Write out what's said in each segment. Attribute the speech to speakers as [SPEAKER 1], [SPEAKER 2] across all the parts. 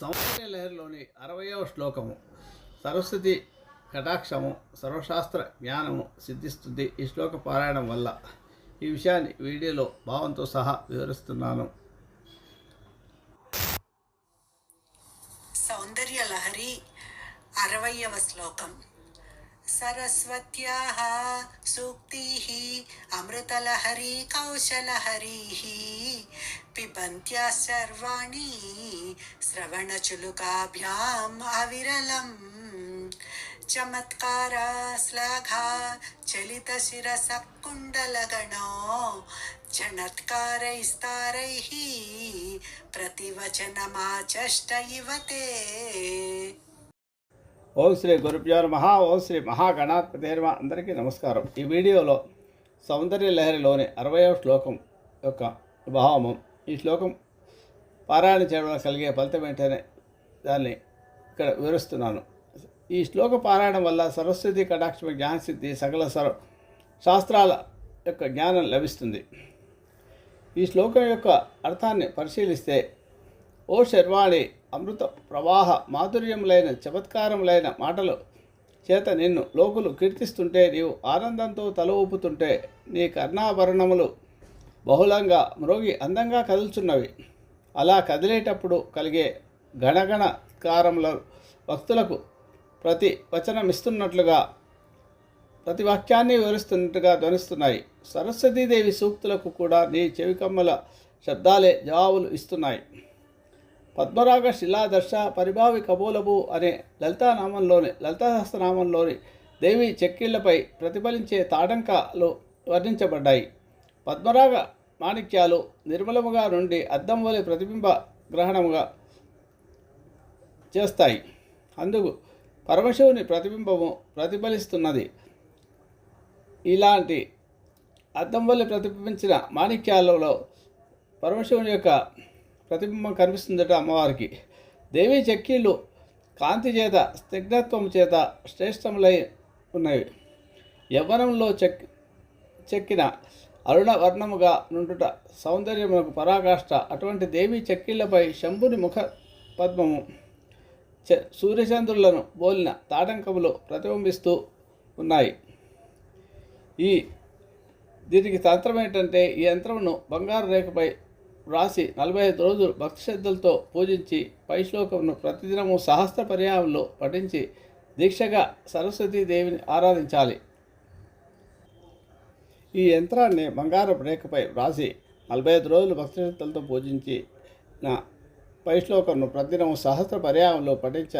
[SPEAKER 1] సౌందర్య లహరిలోని అరవయవ శ్లోకము. సరస్వతి కటాక్షము సర్వశాస్త్ర జ్ఞానము సిద్ధిస్తుంది ఈ శ్లోక పారాయణం వల్ల. ఈ విషయాన్ని వీడియోలో భావంతో సహా వివరిస్తున్నాను.
[SPEAKER 2] సౌందర్య లహరి అరవయవ శ్లోకం. సరస్వత్యాः సూక్తి అమృతలహరి కౌశలహరీः పిబంత్యా సర్వాణి శ్రవణచులుకాభ్యాం అవిరలం చమత్కారా శ్లాఘా చలితశిరసः కుండలగణో చణత్కారైస్తారై ప్రతివచనమాచష్ట ఇవతే
[SPEAKER 1] ఓం శ్రీ గురుభ్యో మహా ఓం శ్రీ మహాగణాధిపతి నమ. అందరికీ నమస్కారం. ఈ వీడియోలో సౌందర్య లహరిలోని అరవయవ శ్లోకం యొక్క భావమం. ఈ శ్లోకం పారాయణ చేయడం వల్ల కలిగే ఫలితం ఏంటనే దాన్ని ఇక్కడ వివరిస్తున్నాను. ఈ శ్లోక పారాయణం వల్ల సరస్వతి కటాక్ష జ్ఞానసిద్ధి సకల సర్వ శాస్త్రాల యొక్క జ్ఞానం లభిస్తుంది. ఈ శ్లోకం యొక్క అర్థాన్ని పరిశీలిస్తే ఓ శర్వాణి అమృత ప్రవాహ మాధుర్యములైన చమత్కారములైన మాటలు చేత నిన్ను లోకులు కీర్తిస్తుంటే నీవు ఆనందంతో తల ఊపుతుంటే నీ కర్ణాభరణములు బహుళంగా మ్రోగి అందంగా కదులుచున్నవి. అలా కదిలేటప్పుడు కలిగే గణగణకారముల భక్తులకు ప్రతి వచనమిస్తున్నట్లుగా ప్రతి వాక్యాన్ని వివరిస్తున్నట్టుగా ధ్వనిస్తున్నాయి. సరస్వతీదేవి సూక్తులకు కూడా నీ చెవికమ్మల శబ్దాలే జవాబులు ఇస్తున్నాయి. పద్మరాగ శిలాదర్శ పరిభావి కబోలబు అనే లలితానామంలోని లలితాసహస్రనామంలోని దేవి చెక్కిళ్ళపై ప్రతిఫలించే తాడంకాలు వర్ణించబడ్డాయి. పద్మరాగ మాణిక్యాలు నిర్మలముగా నుండి అద్దం వలె ప్రతిబింబ గ్రహణముగా చేస్తాయి. అందుకు పరమశివుని ప్రతిబింబము ప్రతిఫలిస్తున్నది. ఇలాంటి అద్దం వల్ల ప్రతిబింబించిన మాణిక్యాలలో పరమశివుని యొక్క ప్రతిబింబం కనిపిస్తుందట అమ్మవారికి. దేవీ చక్కీలు కాంతి చేత స్నిగ్ధత్వం చేత శ్రేష్టములై ఉన్నవి. యవ్వనంలో చెక్ చెక్కిన అరుణ వర్ణముగా నుండుట సౌందర్యమునకు పరాకాష్ట అటువంటి దేవీ చెక్కిళ్ళపై శంభుని ముఖ పద్మము చ సూర్యచంద్రులను బోలిన తాటంకములు ప్రతిబింబిస్తూ ఉన్నాయి. ఈ దీనికి తంత్రం ఏంటంటే ఈ యంత్రమును బంగారు రేఖపై వ్రాసి నలభై ఐదు రోజులు భక్తి శ్రద్ధలతో పూజించి పై శ్లోకంను ప్రతిదినము సహస్ర పర్యాయంలో పఠించి దీక్షగా సరస్వతీదేవిని ఆరాధించాలి. ఈ యంత్రాన్ని బంగారపు రేఖపై వ్రాసి నలభై ఐదు రోజులు భక్తి శ్రద్ధలతో పూజించి నా పై శ్లోకంను ప్రతిదినం సహస్ర పర్యాయంలో పఠించ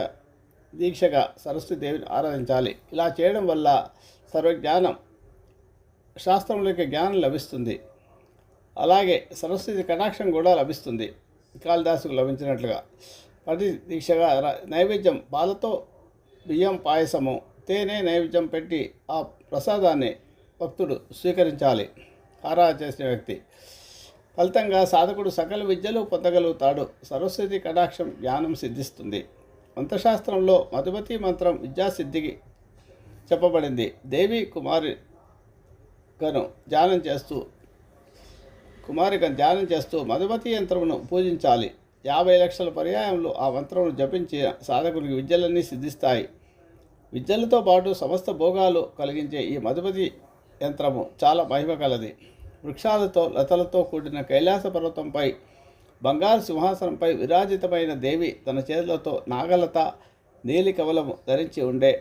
[SPEAKER 1] దీక్షగా సరస్వతీదేవిని ఆరాధించాలి. ఇలా చేయడం వల్ల సర్వజ్ఞానం శాస్త్రంలోకి జ్ఞానం లభిస్తుంది. అలాగే సరస్వతి కటాక్షం కూడా లభిస్తుంది. కాళిదాసుకు లభించినట్లుగా. ప్రతి దీక్షగా నైవేద్యం పాలతో బియ్యం పాయసము తేనె నైవేద్యం పెట్టి ఆ ప్రసాదాన్ని భక్తుడు స్వీకరించాలి. ఆరాధన చేసిన వ్యక్తి. ఫలితంగా సాధకుడు సకల విద్యలు పొందగలుగుతాడు. సరస్వతి కటాక్షం జ్ఞానం సిద్ధిస్తుంది. మంత్రశాస్త్రంలో మధుమతి మంత్రం విద్యాసిద్ధికి చెప్పబడింది. దేవి కుమారి గను ధ్యానం చేస్తూ కుమారికను ధ్యానం చేస్తూ మధుమతి యంత్రమును పూజించాలి. యాభై లక్షల పర్యాయంలో ఆ మంత్రమును జపించిన సాధకునికి విద్యలన్నీ సిద్ధిస్తాయి. విద్యలతో పాటు సమస్త భోగాలు కలిగించే ఈ మధుమతి యంత్రము చాలా మహిమ కలది. వృక్షాలతో లతలతో కూడిన కైలాస పర్వతంపై బంగారు సింహాసనంపై విరాజితమైన దేవి తన చేతులతో నాగలత నీలి కవలము ధరించి ఉండే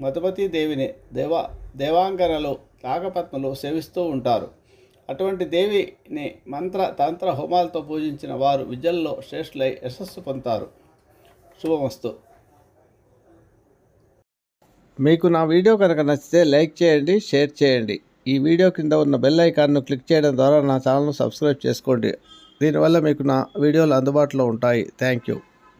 [SPEAKER 1] మధుమతి దేవిని దేవ దేవాంగనలు నాగపత్నులు సేవిస్తూ ఉంటారు. అటువంటి దేవిని మంత్ర తంత్ర హోమాలతో పూజించిన వారు విద్యల్లో శ్రేష్ఠులై యశస్సు పొందుతారు. శుభమస్తు. మీకు నా వీడియో కనుక నచ్చితే లైక్ చేయండి షేర్ చేయండి. ఈ వీడియో కింద ఉన్న బెల్ ఐకాన్ను క్లిక్ చేయడం ద్వారా నా ఛానల్ను సబ్స్క్రైబ్ చేసుకోండి. దీనివల్ల మీకు నా వీడియోలు అందుబాటులో ఉంటాయి. Thank you.